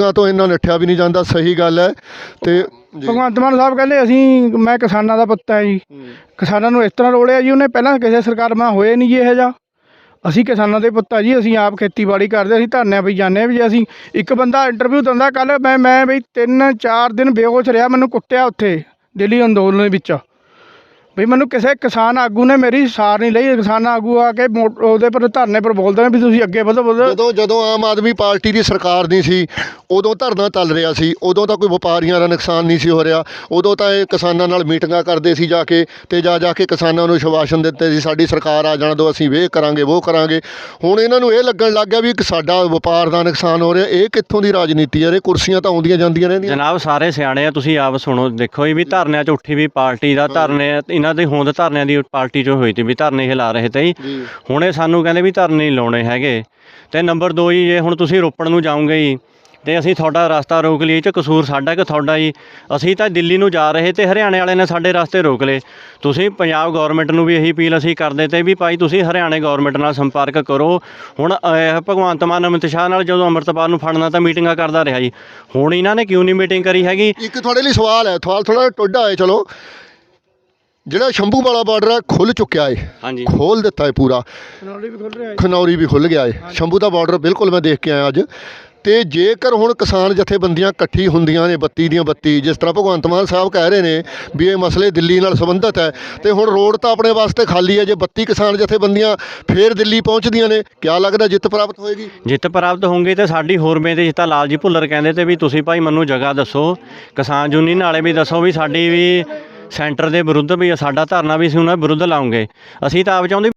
ਗਾ ਤੋਂ ਇੰਨਾ ਨੱਠਿਆ ਵੀ ਨਹੀਂ ਜਾਂਦਾ ਸਹੀ ਗੱਲ ਹੈ। ਤੇ ਜੀ। ਭਗਵੰਤ ਮਾਨ ਸਾਹਿਬ ਕਹਿੰਦੇ ਅਸੀਂ ਮੈਂ ਕਿਸਾਨਾਂ ਦਾ ਪੁੱਤ ਹਾਂ ਜੀ। ਕਿਸਾਨਾਂ ਨੂੰ ਇਸ ਤਰ੍ਹਾਂ ਰੋਲਿਆ ਜੀ ਉਹਨੇ ਪਹਿਲਾਂ ਕਿਸੇ ਸਰਕਾਰ ਮਾ ਹੋਏ ਨਹੀਂ ਜੀ ਇਹੋ ਜਿਹਾ। ਅਸੀਂ ਕਿਸਾਨਾਂ ਦੇ ਪੁੱਤ ਆ ਜੀ ਅਸੀਂ ਆਪ ਖੇਤੀਬਾੜੀ ਕਰਦੇ ਅਸੀਂ ਧਰਨਿਆਂ ਵੀ ਜਾਂਦੇ ਵੀ ਜੇ ਅਸੀਂ ਇੱਕ ਬੰਦਾ ਇੰਟਰਵਿਊ ਦਿੰਦਾ ਕੱਲ ਮੈਂ ਮੈਂ ਬਈ ਤਿੰਨ ਚਾਰ ਦਿਨ ਬੇਹੋਸ਼ ਰਿਹਾ ਮੈਨੂੰ ਕੁੱਟਿਆ ਉੱਥੇ ਦਿੱਲੀ ਅੰਦੋਲਨ ਵਿੱਚ। ਵੀ ਮੈਨੂੰ ਕਿਸੇ ਕਿਸਾਨ ਆਗੂ ਨੇ ਮੇਰੀ ਸਾਰ ਨਹੀਂ ਲਈ ਕਿਸਾਨ ਆਗੂ ਆ ਕੇ ਮੋ- ਉਹਦੇ ਪਰ ਧਰਨੇ ਪਰ ਬੋਲਦੇ ਨੇ ਵੀ ਤੁਸੀਂ ਅੱਗੇ ਵਧੋ ਵਧੋ। ਜਦੋਂ ਜਦੋਂ ਆਮ ਆਦਮੀ ਪਾਰਟੀ ਦੀ ਸਰਕਾਰ ਨਹੀਂ ਸੀ ਉਦੋਂ ਧਰਨਾ ਚੱਲ ਰਿਹਾ ਸੀ ਉਦੋਂ ਤਾਂ ਕੋਈ ਵਪਾਰੀਆਂ ਦਾ ਨੁਕਸਾਨ ਨਹੀਂ ਸੀ ਹੋ ਰਿਹਾ ਉਦੋਂ ਤਾਂ ਇਹ ਕਿਸਾਨਾਂ ਨਾਲ ਮੀਟਿੰਗਾਂ ਕਰਦੇ ਸੀ ਜਾ ਕੇ ਤੇ ਜਾ ਜਾ ਕੇ ਕਿਸਾਨਾਂ ਨੂੰ ਸ਼ਵਾਸ਼ਨ ਦਿੱਤੇ ਸੀ ਸਾਡੀ ਸਰਕਾਰ ਆ ਜਾਣ ਦਿਓ ਅਸੀਂ ਵੇ ਕਰਾਂਗੇ ਉਹ ਕਰਾਂਗੇ। ਹੁਣ ਇਹਨਾਂ ਨੂੰ ਇਹ ਲੱਗਣ ਲੱਗ ਗਿਆ ਵੀ ਕਿ ਸਾਡਾ ਵਪਾਰ ਦਾ ਨੁਕਸਾਨ ਹੋ ਰਿਹਾ ਇਹ ਕਿੱਥੋਂ ਦੀ ਰਾਜਨੀਤੀ ਹੈ ਇਹ ਕੁਰਸੀਆਂ ਤਾਂ ਆਉਂਦੀਆਂ ਜਾਂਦੀਆਂ ਰਹਿੰਦੀਆਂ। ਜਨਾਬ ਸਾਰੇ ਸਿਆਣੇ ਆ ਤੁਸੀਂ ਆਪ ਸੁਣੋ ਦੇਖੋ ਇਹ ਵੀ ਧਰਨਿਆਂ 'ਚ ਉੱਠੀ ਵੀ ਪਾਰਟੀ ਦਾ ਧਰਨੇ ਇਹਨਾਂ ਦੀ ਹੋਂਦ ਧਰਨਿਆਂ ਦੀ ਪਾਰਟੀ 'ਚ ਹੋਈ ਤੀ ਵੀ ਧਰਨੇ ਹਿਲਾ ਰਹੇ ਤੇ ਜੀ। ਹੁਣ ਇਹ ਸਾਨੂੰ ਕਹਿੰਦੇ ਵੀ ਧਰਨੇ ਨਹੀਂ ਲਾਉਣੇ ਹੈਗੇ। ਤੇ ਨੰਬਰ 2 ਜੀ ਜੇ ਹੁਣ ਤੁਸੀਂ ਰੋਪੜ ਨੂੰ ਜਾਓਗੇ ਜੀ ਤੇ ਅਸੀਂ ਤੁਹਾਡਾ ਰਸਤਾ ਰੋਕ ਲਈ ਇਹ 'ਚ ਕਸੂਰ ਸਾਡਾ ਕਿ ਤੁਹਾਡਾ ਜੀ। ਅਸੀਂ ਤਾਂ ਦਿੱਲੀ ਨੂੰ ਜਾ ਰਹੇ ਤੇ ਹਰਿਆਣੇ ਵਾਲੇ ਨੇ ਸਾਡੇ ਰਸਤੇ ਰੋਕ ਲਏ। ਤੁਸੀਂ ਪੰਜਾਬ ਗਵਰਨਮੈਂਟ ਨੂੰ ਵੀ ਇਹੀ ਅਪੀਲ ਅਸੀਂ ਕਰਦੇ ਤੇ ਵੀ ਭਾਈ ਤੁਸੀਂ ਹਰਿਆਣੇ ਗਵਰਨਮੈਂਟ ਨਾਲ ਸੰਪਰਕ ਕਰੋ। ਹੁਣ ਅਹ, ਭਗਵੰਤ ਮਾਨ ਅਮਿਤ ਸ਼ਾਹ ਨਾਲ ਜਦੋਂ ਅੰਮ੍ਰਿਤਪਾਲ ਨੂੰ ਫੜਨਾ ਤਾਂ ਮੀਟਿੰਗਾਂ ਕਰਦਾ ਰਿਹਾ ਜੀ। ਹੁਣ ਇਹਨਾਂ ਨੇ ਕਿਉਂ ਨਹੀਂ ਮੀਟਿੰਗ ਕਰੀ ਹੈਗੀ? ਇੱਕ ਤੁਹਾਡੇ ਲਈ ਸਵਾਲ ਹੈ ਸਵਾਲ ਥੋੜਾ ਟੋਡਾ ਹੈ ਚਲੋ। ਜਿਹੜਾ ਸ਼ੰਭੂ ਵਾਲਾ ਬਾਰਡਰ ਹੈ ਖੁੱਲ ਚੁੱਕਿਆ ਹੈ ਹਾਂਜੀ। ਖੋਲ ਦਿੱਤਾ ਹੈ ਪੂਰਾ। ਖਨੌਰੀ ਵੀ ਖੁੱਲ ਰਿਹਾ ਜੀ ਖਨੌਰੀ ਵੀ ਖੁੱਲ ਗਿਆ ਹੈ ਸ਼ੰਭੂ ਦਾ ਬਾਰਡਰ ਬਿਲਕੁਲ ਮੈਂ ਦੇਖ ਕੇ ਆਇਆ ਅੱਜ। ਤੇ ਜੇਕਰ ਹੁਣ ਕਿਸਾਨ ਜਥੇਬੰਦੀਆਂ ਇਕੱਠੀ ਹੁੰਦੀਆਂ ਨੇ ਬੱਤੀ ਦੀਆਂ ਬੱਤੀ ਜਿਸ ਤਰ੍ਹਾਂ ਭਗਵੰਤ ਮਾਨ ਸਾਹਿਬ ਕਹਿ ਰਹੇ ਨੇ ਵੀ ਇਹ ਮਸਲੇ ਦਿੱਲੀ ਨਾਲ ਸੰਬੰਧਿਤ ਹੈ ਤੇ ਹੁਣ ਰੋਡ ਤਾਂ ਆਪਣੇ ਵਾਸਤੇ ਖਾਲੀ ਹੈ ਜੇ ਬੱਤੀ ਕਿਸਾਨ ਜਥੇਬੰਦੀਆਂ ਫੇਰ ਦਿੱਲੀ ਪਹੁੰਚਦੀਆਂ ਨੇ ਕਿਆ ਲੱਗਦਾ ਜਿੱਤ ਪ੍ਰਾਪਤ ਹੋਏਗੀ? ਜਿੱਤ ਪ੍ਰਾਪਤ ਹੋਊਗੀ ਤੇ ਸਾਡੀ ਹੋਰ ਬੇਨਤੀ ਜਿੱਤਾ ਲਾਲ ਜੀ ਭੁੱਲਰ ਕਹਿੰਦੇ ਤੇ ਵੀ ਤੁਸੀਂ ਭਾਈ ਮੈਨੂੰ ਜਗ੍ਹਾ ਦੱਸੋ ਕਿਸਾਨ ਯੂਨੀਅਨ ਵਾਲੇ ਵੀ ਦੱਸੋ ਵੀ ਸਾਡੀ ਵੀ ਸੈਂਟਰ ਦੇ ਵਿਰੁੱਧ ਵੀ ਸਾਡਾ ਧਰਨਾ ਵੀ ਅਸੀਂ ਉਹਨਾਂ ਦੇ ਵਿਰੁੱਧ ਲਾਉਂਗੇ। ਅਸੀਂ ਤਾਂ ਆਪ ਚਾਹੁੰਦੇ